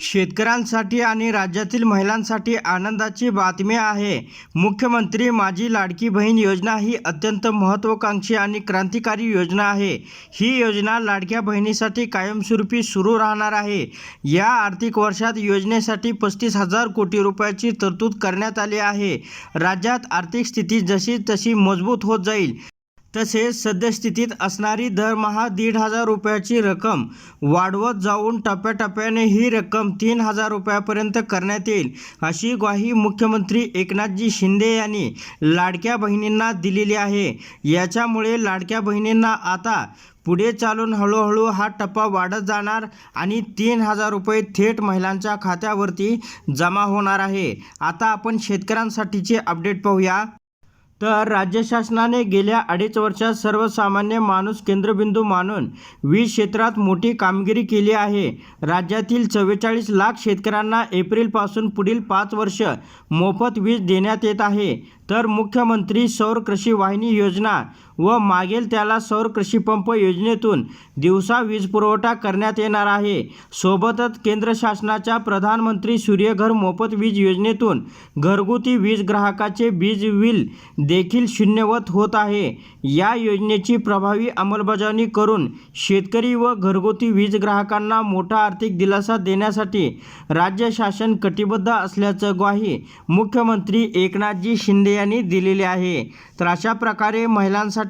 शेतकऱ्यांसाठी आणि राज्यातील महिलांसाठी आनंदाची बातमी आहे. मुख्यमंत्री माझी लाडकी बहीण योजना ही अत्यंत महत्त्वाकांक्षी आणि क्रांतिकारी योजना आहे. ही योजना लाडक्या बहिणीसाठी कायमस्वरूपी सुरू राहणार आहे. या आर्थिक वर्षात योजनेसाठी पस्तीस हजार कोटी रुपयाची तरतूद करण्यात आली आहे. राज्यात आर्थिक स्थिती जशी तशी मजबूत होत जाईल. तसेच सद्यस्थितीत असणारी दरमहा दीड हजार रुपयाची रक्कम वाढवत जाऊन टप्प्याटप्प्याने ही रक्कम तीन हजार रुपयापर्यंत करण्यात येईल अशी ग्वाही मुख्यमंत्री एकनाथजी शिंदे यांनी लाडक्या बहिणींना दिलेली आहे. याच्यामुळे लाडक्या बहिणींना आता पुढे चालून हळूहळू हा टप्पा वाढत जाणार आणि तीन हजार रुपये थेट महिलांच्या खात्यावरती जमा होणार आहे. आता आपण शेतकऱ्यांसाठीचे अपडेट पाहूया. तर राज्य शासनाने गेल्या अडीच वर्षात सर्वसामान्य माणूस केंद्रबिंदू मानून वीज क्षेत्रात मोठी कामगिरी केली आहे. राज्यातील चव्वेचाळीस लाख शेतकऱ्यांना एप्रिलपासून पुढील पाच वर्ष मोफत वीज देण्यात येत आहे. तर मुख्यमंत्री सौर कृषी वाहिनी योजना व मागेल त्याला सौर कृषीपंप योजनेतून दिवसा वीज पुरवठा करण्यात येणार आहे. सोबतच केंद्र शासनाच्या प्रधानमंत्री सूर्यघर मोफत वीज योजनेतून घरगुती वीज ग्राहकाचे वीज बिल देखील शून्यवत होत आहे. या योजनेची प्रभावी अंमलबजावणी करून शेतकरी व घरगुती वीज ग्राहकांना मोठा आर्थिक दिलासा देण्यासाठी राज्य शासन कटिबद्ध असल्याचं ग्वाही मुख्यमंत्री एकनाथजी शिंदे यांनी दिलेली आहे. तर अशा प्रकारे महिलांसाठी